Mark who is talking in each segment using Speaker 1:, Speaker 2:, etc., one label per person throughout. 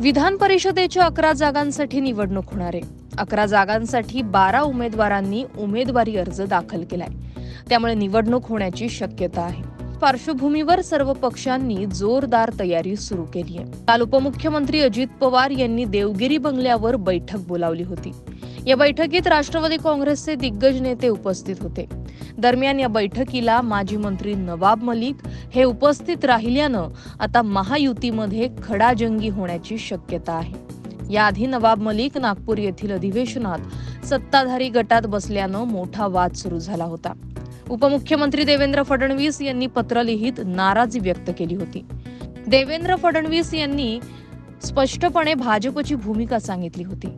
Speaker 1: विधान परिषदेच्या अकरा जागांसाठी निवडणूक होणार आहे. अकरा जागांसाठी बारा उमेदवारांनी उमेदवारी अर्ज दाखल केलाय. त्यामुळे निवडणूक होण्याची शक्यता आहे. पार्श्वभूमीवर सर्व पक्षांनी जोरदार तयारी सुरू केली आहे. काल उपमुख्यमंत्री अजित पवार यांनी देवगिरी बंगल्यावर बैठक बोलावली होती. या बैठकीत राष्ट्रवादी काँग्रेसचे दिग्गज नेते उपस्थित होते. दरम्यान या बैठकीला माजी मंत्री नवाब मलिक हे उपस्थित राहिल्यानं आता महायुतीमध्ये खडाजंगी होण्याची शक्यता आहे. याआधी नवाब मलिक नागपूर येथील अधिवेशनात सत्ताधारी गटात बसल्यानं मोठा वाद सुरू झाला होता. उपमुख्यमंत्री देवेंद्र फडणवीस यांनी पत्र लिहित नाराजी व्यक्त केली होती. देवेंद्र फडणवीस यांनी स्पष्टपणे भाजपची भूमिका सांगितली होती.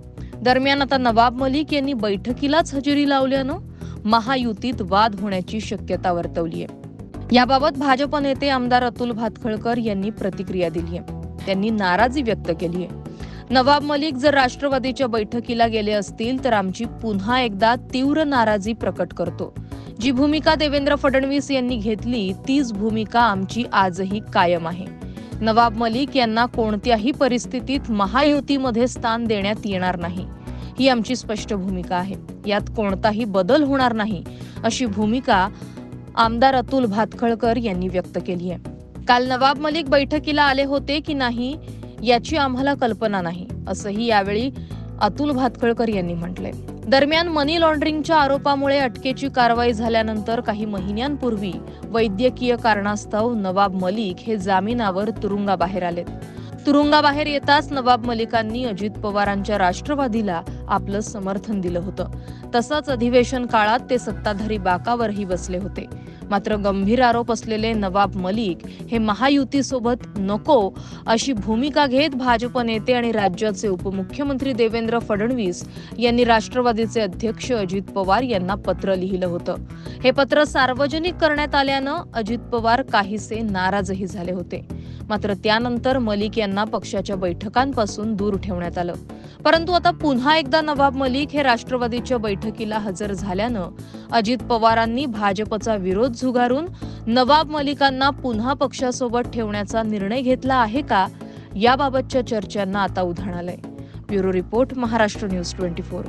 Speaker 1: दरम्यान आता नवाब मलिक यांनी बैठकीलाच हजेरी लावल्यानं महायुतीत वाद होण्याची शक्यता वर्तवली आहे याबाबत भाजप नेते आमदार अतुल भातखळकर यांनी प्रतिक्रिया दिली आहे त्यांनी नाराजी व्यक्त केली आहे नवाब मलिक जर राष्ट्रवादीच्या बैठकीला गेले असतील तर आमची पुन्हा एकदा तीव्र नाराजी प्रकट करतो. जी भूमिका देवेंद्र फडणवीस यांनी घेतली तीच भूमिका आमची आजही कायम आहे. नवाब मलिक यांना कोणत्याही परिस्थितीत महायुतीमध्ये स्थान देण्यात येणार नाही. ही आमची स्पष्ट भूमिका आहे. यात कोणताही बदल होणार नाही अशी भूमिका आमदार अतुल भातखळकर यांनी व्यक्त केली आहे. काल नवाब मलिक बैठकीला आले होते की नाही याची आम्हाला कल्पना नाही असंही यावेळी अतुल भातखळकर यांनी म्हटलंय. दरम्यान मनी लॉन्ड्रिंगच्या आरोपामुळे अटकेची कारवाई झाल्यानंतर काही महिन्यांपूर्वी वैद्यकीय कारणास्तव नवाब मलिक हे जामिनावर तुरुंगाबाहेर आले तुरुंगाबाहेर येताच नवाब मलिकांनी अजित पवारांच्या राष्ट्रवादीला आपलं समर्थन दिलं होतं. तसंच अधिवेशन काळात ते सत्ताधारी बाकावरही बसले होते. मात्र गंभीर आरोप असलेले नवाब मलिक हे महायुतीसोबत नको अशी भूमिका घेत भाजप नेते आणि राज्याचे उपमुख्यमंत्री देवेंद्र फडणवीस यांनी राष्ट्रवादीचे अध्यक्ष अजित पवार यांना पत्र लिहिलं होतं. हे पत्र सार्वजनिक करण्यात आल्यानं अजित पवार काहीसे नाराजही झाले होते. मात्र त्यानंतर मलिक यांना पक्षाच्या बैठकांपासून दूर ठेवण्यात आलं. परंतु आता पुन्हा एकदा नवाब मलिक हे राष्ट्रवादीच्या बैठकीला हजर झाल्यानं अजित पवारांनी भाजपचा विरोध झुगारून नवाब मलिकांना पुन्हा पक्षासोबत ठेवण्याचा निर्णय घेतला आहे का? याबाबतच्या चर्चांना आता उधाण आलंय. Bureau report Maharashtra news twenty four.